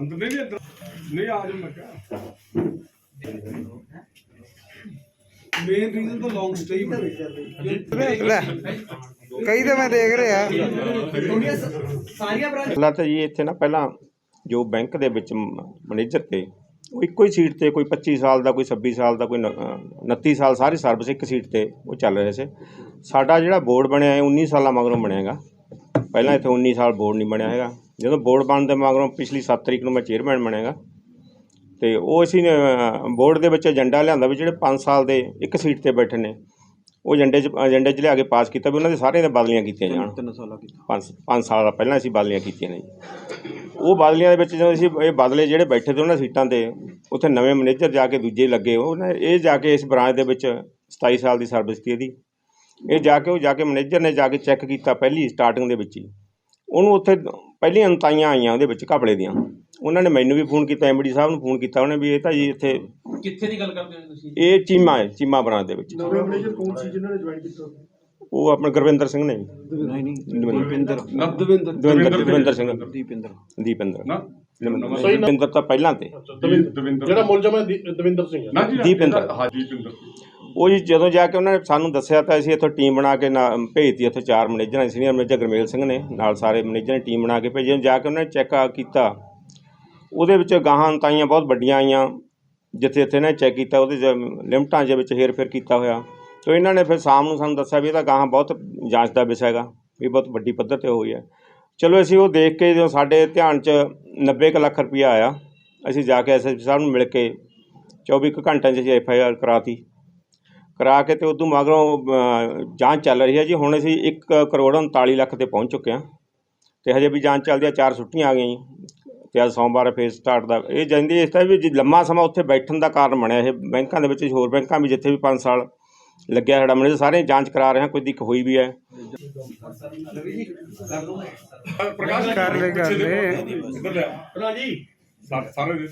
ਨਹੀਂ ਆ ਜਾ ਮੈਂ ਕਿਹਾ। ਮੇਨ ਰੀਜ਼ਨ ਤਾਂ ਲੌਂਗ ਸਟੇ ਹੀ ਲੈ ਕਈ ਤਾਂ ਮੈਂ ਦੇਖ ਰਿਹਾ। ਸਾਰੀਆਂ ਬ੍ਰਾਂਚ ਪਹਿਲਾਂ ਤਾਂ ਜੀ ਇੱਥੇ ਨਾ ਪਹਿਲਾਂ ਜੋ ਬੈਂਕ ਦੇ ਵਿੱਚ ਮੈਨੇਜਰ ਤੇ ਉਹ ਇੱਕੋ ਹੀ ਸੀਟ ਤੇ ਕੋਈ 25 ਸਾਲ ਦਾ ਕੋਈ 26 ਸਾਲ ਦਾ ਕੋਈ ਨ- ਅਹ 29 ਸਾਲ ਸਾਰੀ ਸਰਵਿਸ ਇੱਕ ਸੀਟ ਤੇ ਉਹ ਚੱਲ ਰਹੇ ਸੀ। ਸਾਡਾ ਜਿਹੜਾ ਬੋਰਡ ਬਣਿਆ ਹੈ 19 ਸਾਲਾਂ ਮਗਰੋਂ ਬਣਿਆ ਹੈਗਾ। ਪਹਿਲਾਂ ਇੱਥੇ 19 ਸਾਲ ਬੋਰਡ ਨਹੀਂ ਬਣਿਆ ਹੈਗਾ। ਜਦੋਂ ਬੋਰਡ ਬਣਨ ਦੇ ਮਗਰੋਂ ਪਿਛਲੀ 7 ਤਰੀਕ ਨੂੰ ਮੈਂ ਚੇਅਰਮੈਨ ਬਣਿਆ ਹੈਗਾ ਤੇ ਉਹ ਅਸੀਂ ਬੋਰਡ ਦੇ ਵਿੱਚ ਏਜੰਡਾ ਲਿਆਂਦਾ ਵੀ ਜਿਹੜੇ 5 ਸਾਲ ਦੇ ਇੱਕ ਸੀਟ ਤੇ ਬੈਠੇ ਨੇ ਉਹ ਏਜੰਡੇ 'ਚ ਏਜੰਡੇ 'ਚ ਲਿਆ ਕੇ ਪਾਸ ਕੀਤਾ ਵੀ ਉਹਨਾਂ ਦੇ ਸਾਰਿਆਂ ਦੇ ਬਦਲੀਆਂ ਕੀਤੀਆਂ ਜਾਣ। ਤਿੰਨ ਸਾਲਾਂ ਕੀਤਾ ਪੰਜ ਪੰਜ ਸਾਲ ਪਹਿਲਾਂ ਅਸੀਂ ਬਦਲੀਆਂ ਕੀਤੀਆਂ ਨੇ। ਜੀ ਉਹ ਬਦਲੀਆਂ ਦੇ ਵਿੱਚ ਜਦੋਂ ਅਸੀਂ ਇਹ ਬਦਲੇ ਜਿਹੜੇ ਬੈਠੇ ਤੇ ਉਹਨਾਂ ਸੀਟਾਂ ਤੇ ਉੱਥੇ ਨਵੇਂ ਮੈਨੇਜਰ ਜਾ ਕੇ ਦੂਜੇ ਲੱਗੇ ਉਹਨੇ ਇਹ ਜਾ ਕੇ ਇਸ ਬ੍ਰਾਂਚ ਦੇ ਵਿੱਚ 27 ਸਾਲ ਦੀ ਸਰਵਿਸ ਸੀ ਇਹਦੀ। ਇਹ ਜਾ ਕੇ ਉਹ ਜਾ ਕੇ ਮੈਨੇਜਰ ਨੇ ਜਾ ਕੇ ਚੈੱਕ ਕੀਤਾ ਪਹਿਲੀ ਸਟਾਰਟਿੰਗ ਦੇ ਵਿੱਚ ਹੀ। ਉਹਨੂੰ ਉੱਥੇ ਪਹਿਲੀਆਂ ਅੰਤਾਈਆਂ ਆਈਆਂ ਉਹਦੇ ਵਿੱਚ ਘਪਲੇ ਦੀਆਂ। ਉਹਨਾਂ ਨੇ ਮੈਨੂੰ ਵੀ ਫੋਨ ਕੀਤਾ ਐਮਡੀ ਸਾਹਿਬ ਨੂੰ ਫੋਨ ਕੀਤਾ ਉਹਨੇ ਵੀ ਇਹ ਤਾਂ ਜੀ ਇੱਥੇ ਕਿੱਥੇ ਦੀ ਗੱਲ ਕਰਦੇ ਹੋ ਤੁਸੀਂ? ਇਹ ਚੀਮਾ ਹੈ ਚੀਮਾ ਬ੍ਰਾਂਚ ਦੇ ਵਿੱਚ। ਨਵੇਂ ਮੈਨੇਜਰ ਕੌਣ ਸੀ ਜਿਨ੍ਹਾਂ ਨੇ ਜੁਆਇਨ ਕੀਤਾ? ਉਹ ਆਪਣੇ ਗੁਰਵਿੰਦਰ ਸਿੰਘ ਨੇ। ਨਹੀਂ ਨਹੀਂ ਦਵਿੰਦਰ। ਨਵਦਵਿੰਦਰ ਦਵਿੰਦਰ। ਦਵਿੰਦਰ ਸਿੰਘ। ਦੀਪਿੰਦਰ ਦੀਪਿੰਦਰ। ਨਾ ਦਵਿੰਦਰ। ਤਾਂ ਪਹਿਲਾਂ ਤੇ। ਦਵਿੰਦਰ। ਜਿਹੜਾ ਮੁਲਜ਼ਮ ਹੈ ਦਵਿੰਦਰ ਸਿੰਘ ਹੈ। ਨਾ ਜੀ ਦੀਪਿੰਦਰ। ਹਾਂ ਦੀਪਿੰਦਰ ਉਹ ਜੀ ਜਦੋਂ ਜਾ ਕੇ ਉਹਨਾਂ ਨੇ ਸਾਨੂੰ ਦੱਸਿਆ ਤਾਂ ਅਸੀਂ ਇੱਥੋਂ ਟੀਮ ਬਣਾ ਕੇ ਨਾ ਭੇਜਤੀ, ਇੱਥੇ ਚਾਰ ਮੈਨੇਜਰਾਂ manager senior manager Gurmel Singh ਨੇ, ਨਾਲ ਸਾਰੇ ਮੈਨੇਜਰ ਨੇ ਟੀਮ ਬਣਾ ਕੇ ਭੇਜੀ ਜਦੋਂ ਜਾ ਕੇ ਉਹਨਾਂ ਨੇ ਚੈੱਕ ਕੀਤਾ, ਉਹਦੇ ਵਿੱਚ ਗਾਹਾਂ ਤਾਈਆਂ ਬਹੁਤ ਵੱਡੀਆਂ ਆਈਆਂ, ਜਿੱਥੇ ਜਿੱਥੇ ਨੇ ਚੈੱਕ ਕੀਤਾ, ਉਹਦੇ 'ਚ ਲਿਮਟਾਂ ਦੇ ਵਿੱਚ ਹੇਰ-ਫੇਰ ਕੀਤਾ ਹੋਇਆ। ਤੇ ਇਹਨਾਂ ਨੇ ਫਿਰ ਸ਼ਾਮ ਨੂੰ ਸਾਨੂੰ ਦੱਸਿਆ ਵੀ ਇਹਦਾ ਗਾਹਾਂ ਬਹੁਤ ਜਾਂਚ ਦਾ ਵਿਸ਼ਾ ਹੈਗਾ, ਵੀ ਬਹੁਤ ਵੱਡੀ ਪੱਧਰ ਤੇ ਹੋਈ ਹੈ। ਚਲੋ ਅਸੀਂ ਉਹ ਦੇਖ ਕੇ ਜਦੋਂ ਸਾਡੇ ਧਿਆਨ 'ਚ 90 ਕੁ ਲੱਖ ਰੁਪਇਆ ਆਇਆ, ਅਸੀਂ ਜਾ ਕੇ ਐਸਐਸਪੀ ਸਾਹਿਬ ਨੂੰ ਮਿਲ ਕੇ 24 ਕੁ ਘੰਟਿਆਂ 'ਚ ਅਸੀਂ ਐਫ ਆਈ ਆਰ ਕਰਾਤੀ। ਕਰਾ ਕੇ ਤੇ ਉਦੋਂ ਮਗਰੋਂ ਜਾਂਚ ਚੱਲ ਰਹੀ ਹੈ ਜੀ। ਹੁਣ ਅਸੀਂ 1 ਕਰੋੜ 39 ਲੱਖ ਤੇ ਪਹੁੰਚ ਚੁੱਕੇ ਹਾਂ। ਤੇ ਹਜੇ ਵੀ ਜਾਂਚ ਚੱਲਦੀ ਆ ਚਾਰ ਛੁੱਟੀਆਂ ਆ ਗਈਆਂ ਜੀ। ਤੇ ਅੱਜ ਸੋਮਵਾਰ ਫੇਸ ਸਟਾਰਟ ਦਾ। ਇਹ ਜਾਂਦੀ ਇਸ ਤਰ੍ਹਾਂ ਵੀ ਜੇ ਲੰਮਾ ਸਮਾਂ ਉੱਥੇ ਬੈਠਣ ਦਾ ਕਾਰਨ ਬਣਿਆ। ਇਹ ਬੈਂਕਾਂ ਦੇ ਵਿੱਚ ਹੋਰ ਬੈਂਕਾਂ ਵੀ ਜਿੱਥੇ ਵੀ 5 ਸਾਲ ਲੱਗਿਆ ਸਾਡਾ ਮੈਨੇਜਰ ਸਾਰੇ ਜਾਂਚ ਕਰਾ ਰਹੇ ਹਾਂ ਕੋਈ ਦਿੱਕ ਹੋਈ ਵੀ ਹੈ। ਪ੍ਰਕਾਸ਼ ਕਰ ਲੈ, ਕਰ ਲੈ। ਇੱਧਰ ਲੈ ਜੀ ਸਾਰੇ ਦੇ